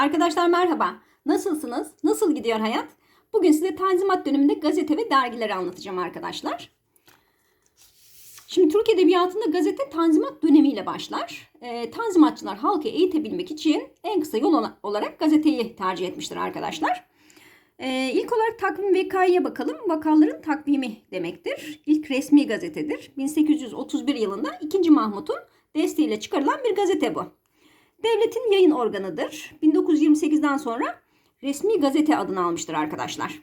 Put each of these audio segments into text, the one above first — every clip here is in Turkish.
Arkadaşlar merhaba. Nasılsınız? Nasıl gidiyor hayat? Bugün size Tanzimat döneminde gazete ve dergileri anlatacağım arkadaşlar. Şimdi Türk Edebiyatı'nda gazete Tanzimat dönemiyle başlar. Ee, tanzimatçılar halkı eğitebilmek için en kısa yol olarak gazeteyi tercih etmiştir arkadaşlar. Ee, ilk olarak takvim vekaiye bakalım. Vakaların takvimi demektir. İlk resmi gazetedir. 1831 yılında 2. Mahmut'un desteğiyle çıkarılan bir gazete bu. Devletin yayın organıdır. 1928'den sonra resmi gazete adını almıştır arkadaşlar.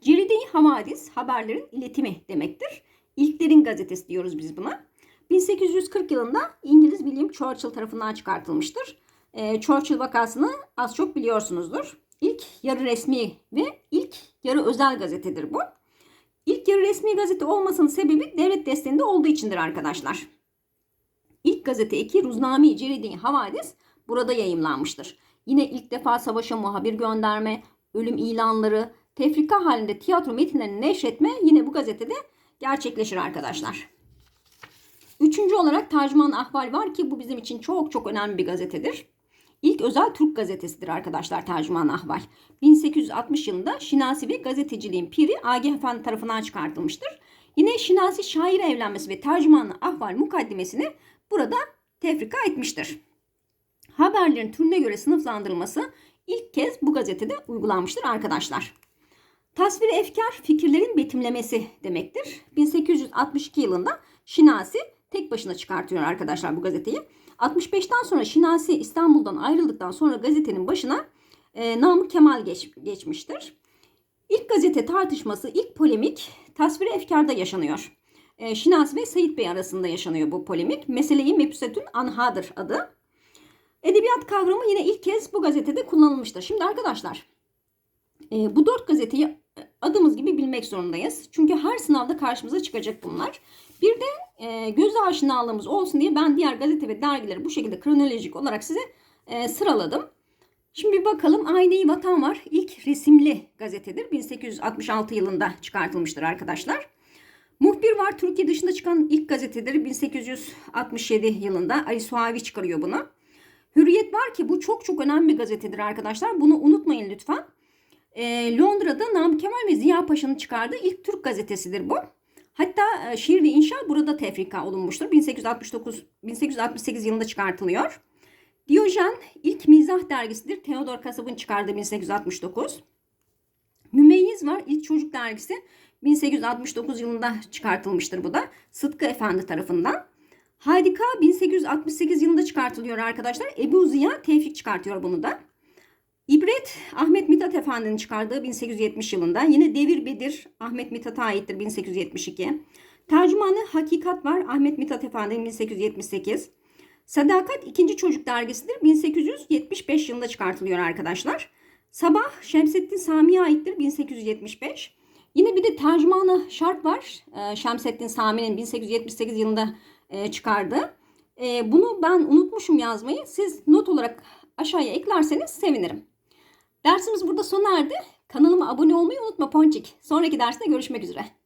Ceride-i Havadis haberlerin iletimi demektir. İlklerin gazetesi diyoruz biz buna. 1840 yılında İngiliz William Churchill tarafından çıkartılmıştır. Ee, Churchill vakasını az çok biliyorsunuzdur. İlk yarı resmi ve ilk yarı özel gazetedir bu. İlk yarı resmi gazete olmasının sebebi devlet desteğinde olduğu içindir arkadaşlar. İlk gazete eki Ruznami Ceridi Havadis burada yayımlanmıştır. Yine ilk defa savaşa muhabir gönderme, ölüm ilanları, tefrika halinde tiyatro metinlerini neşretme yine bu gazetede gerçekleşir arkadaşlar. Üçüncü olarak Tercüman Ahval var ki bu bizim için çok çok önemli bir gazetedir. İlk özel Türk gazetesidir arkadaşlar Tercüman Ahval. 1860 yılında Şinasi ve gazeteciliğin piri Agah Efendi tarafından çıkartılmıştır. Yine Şinasi şaire evlenmesi ve Tercüman Ahval mukaddimesini burada tefrika etmiştir. Haberlerin türüne göre sınıflandırılması ilk kez bu gazetede uygulanmıştır arkadaşlar. Tasvir efkar fikirlerin betimlemesi demektir. 1862 yılında Şinasi tek başına çıkartıyor arkadaşlar bu gazeteyi. 65'ten sonra Şinasi İstanbul'dan ayrıldıktan sonra gazetenin başına e, Namık Kemal geç, geçmiştir. İlk gazete tartışması, ilk polemik tasvir efkarda yaşanıyor. E, Şinasi ve Sayit Bey arasında yaşanıyor bu polemik. Meseleyi Mebüsetün Anha'dır adı. Edebiyat kavramı yine ilk kez bu gazetede kullanılmıştır. Şimdi arkadaşlar e, bu dört gazeteyi e, adımız gibi bilmek zorundayız. Çünkü her sınavda karşımıza çıkacak bunlar. Bir de e, göz aşinalığımız olsun diye ben diğer gazete ve dergileri bu şekilde kronolojik olarak size e, sıraladım. Şimdi bir bakalım Ayneyi Vatan var. İlk resimli gazetedir. 1866 yılında çıkartılmıştır arkadaşlar. Muhbir var. Türkiye dışında çıkan ilk gazetedir. 1867 yılında Ali Suavi çıkarıyor bunu. Hürriyet var ki bu çok çok önemli bir gazetedir arkadaşlar. Bunu unutmayın lütfen. E, Londra'da Namık Kemal ve Ziya Paşa'nın çıkardığı ilk Türk gazetesidir bu. Hatta e, şiir ve inşa burada tefrika olunmuştur. 1869 1868 yılında çıkartılıyor. Diyojen ilk mizah dergisidir. Theodor Kasab'ın çıkardığı 1869. Mümeyyiz var. ilk çocuk dergisi 1869 yılında çıkartılmıştır bu da. Sıtkı Efendi tarafından. Hadika 1868 yılında çıkartılıyor arkadaşlar. Ebu Ziya Tevfik çıkartıyor bunu da. İbret Ahmet Mithat Efendi'nin çıkardığı 1870 yılında. Yine Devir Bedir Ahmet Mithat'a aittir 1872. Tercümanı Hakikat var Ahmet Mithat Efendi 1878. Sadakat ikinci çocuk dergisidir 1875 yılında çıkartılıyor arkadaşlar. Sabah Şemsettin Sami'ye aittir 1875. Yine bir de tercümanı şark var. Ee, Şemsettin Sami'nin 1878 yılında e, çıkardığı. E, bunu ben unutmuşum yazmayı. Siz not olarak aşağıya eklerseniz sevinirim. Dersimiz burada sona erdi. Kanalıma abone olmayı unutma Ponçik. Sonraki derste görüşmek üzere.